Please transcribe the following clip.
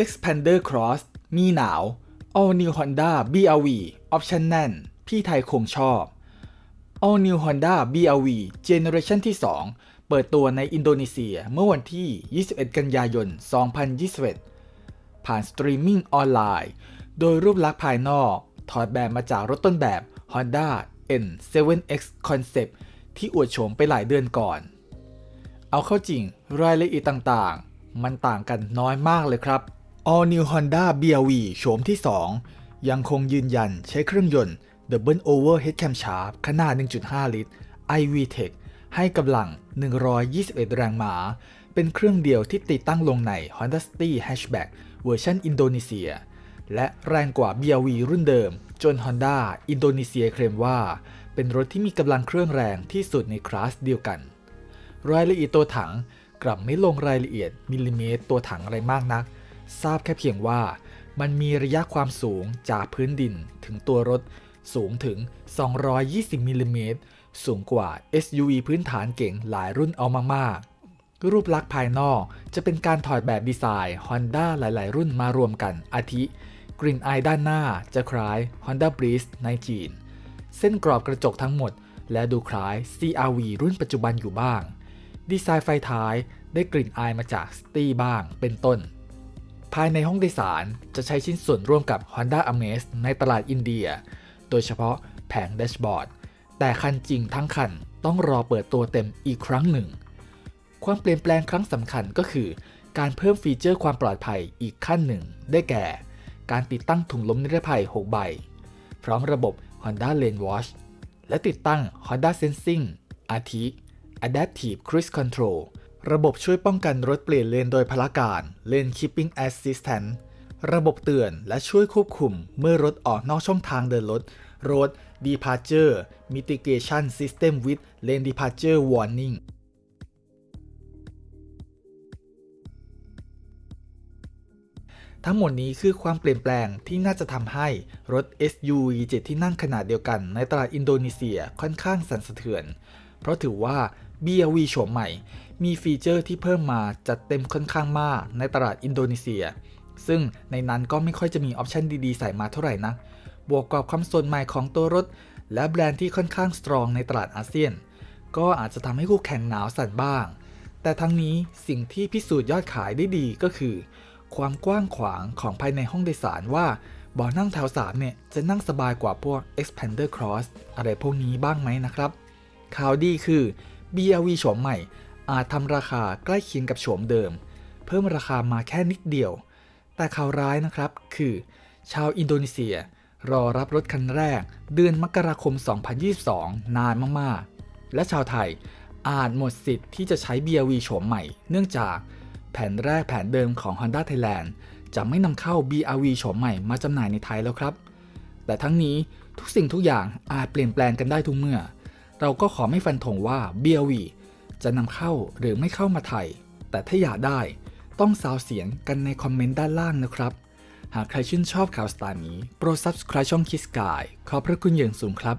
Expander Cross มีหนาว All New Honda BRV ออปชั่นแน่น พี่ไทยคงชอบ All New Honda BRV Generation ที่ 2 เปิดตัวในอินโดนีเซียเมื่อวันที่ 21 กันยายน 2021 ผ่านสตรีมมิ่งออนไลน์ โดยรูปลักษณ์ภายนอก ถอดแบบมาจากรถต้นแบบ Honda N7X Concept ที่อวดโฉมไปหลายเดือนก่อน เอาเข้าจริงรายละเอียดต่างๆ มันต่างกันน้อยมากเลยครับ All New Honda BRV โฉมที่ 2 ยังคงยืนยันใช้เครื่องยนต์ Double Overhead Camshaft ขนาด 1.5 ลิตร iVTEC ให้กำลัง 121 แรงม้า เป็นเครื่องเดียวที่ติดตั้งลงใน Honda City Hatchback เวอร์ชันอินโดนีเซีย และแรงกว่า BRV รุ่นเดิม จน Honda อินโดนีเซียเคลมว่า เป็นรถที่มีกำลังเครื่องแรงที่สุดในคลาสเดียวกัน รายละเอียดตัวถังกลับไม่ลงรายละเอียดมิลลิเมตรตัวถังอะไรมากนัก ทราบแค่เพียงว่ามันมีระยะความสูงจากพื้นดินถึงตัวรถสูงถึง 220มิลลิเมตรสูงกว่า SUV พื้นฐานเก่งหลายรุ่นเอามากๆ รูปลักษณ์ภายนอกจะเป็นการถอดแบบดีไซน์ Honda หลาย ๆ รุ่นมารวมกันอาทิกลิ่นอายด้านหน้าจะคล้าย Honda Breeze ในจีน เส้นกรอบกระจกทั้งหมด และดูคล้าย CRV รุ่นปัจจุบันอยู่บ้าง ดีไซน์ไฟท้ายได้กลิ่นอายมาจากสตีบ้างเป็นต้น ภายในห้องโดยสารจะใช้ชิ้นส่วนร่วมกับ Honda Amaze ในตลาดอินเดีย โดยเฉพาะแผงแดชบอร์ด แต่คันจริงทั้งคันต้องรอเปิดตัวเต็มอีกครั้งหนึ่ง ความเปลี่ยนแปลงครั้งสำคัญก็คือ การเพิ่มฟีเจอร์ความปลอดภัยอีกขั้นหนึ่ง ได้แก่ การติดตั้งถุงลมนิรภัย 6 ใบ พร้อมระบบ Honda Lane Watch และติดตั้ง Honda Sensing อาทิ Adaptive Cruise Control ระบบช่วยป้องกันรถเปลี่ยนเลนโดยพละการ Lane Keeping Assistant ระบบเตือนและช่วยควบคุมเมื่อรถออกนอกช่องทางเดินรถ Road Departure Mitigation System with Lane Departure Warning ทั้งหมดนี้คือความเปลี่ยนแปลงที่น่าจะทำให้รถ SUV 7 ที่นั่งขนาดเดียวกันในตลาดอินโดนีเซียค่อนข้างสั่นสะเทือน เพราะถือว่า BRV โฉมใหม่ มีฟีเจอร์ที่เพิ่มมาจัดเต็มค่อนข้างมากในตลาดอินโดนีเซีย ซึ่งในนั้นก็ไม่ค่อยจะมีออปชันดีๆ ใส่มาเท่าไหร่นะ บวกกับความสดใหม่ของตัวรถ และแบรนด์ที่ค่อนข้างสตรองในตลาดอาเซียน ก็อาจจะทำให้คู่แข่งหนาวสั่นบ้าง แต่ทั้งนี้สิ่งที่พิสูจน์ยอดขายได้ดีก็คือ ความกว้างขวางของภายในห้องโดยสารว่าเบาะนั่งแถว 3 เนี่ย จะนั่งสบายกว่าพวก Expander Cross อะไรพวกนี้บ้างไหมนะครับ ข่าวดีคือ BRV โฉมใหม่ อาจทำราคาใกล้เคียงกับโฉมเดิม เพิ่มราคามาแค่นิดเดียว แต่ข่าวร้ายนะครับคือ ชาวอินโดนีเซีย รอรับรถคันแรก เดือนมกราคม 2022 นานมากๆ และชาวไทยอาจหมดสิทธิ์ที่จะใช้ BRV โฉมใหม่ เนื่องจากแผนแรกแผนเดิมของ Honda Thailand จะไม่นำเข้า BRV โฉมใหม่มาจำหน่ายในไทยแล้วครับ แต่ทั้งนี้ทุกสิ่งทุกอย่างอาจเปลี่ยนแปลงกันได้ทุกเมื่อ เราก็ขอไม่ฟันธงว่า BRV จะนำเข้าหรือไม่เข้ามาไทย แต่ถ้าอยากได้ต้องสาวเสียงกันในคอมเมนต์ด้านล่างนะครับ หากใครชื่นชอบข่าวสไตล์นี้ โปรด subscribe ช่อง Kiss Guy ขอบพระคุณอย่างสูงครับ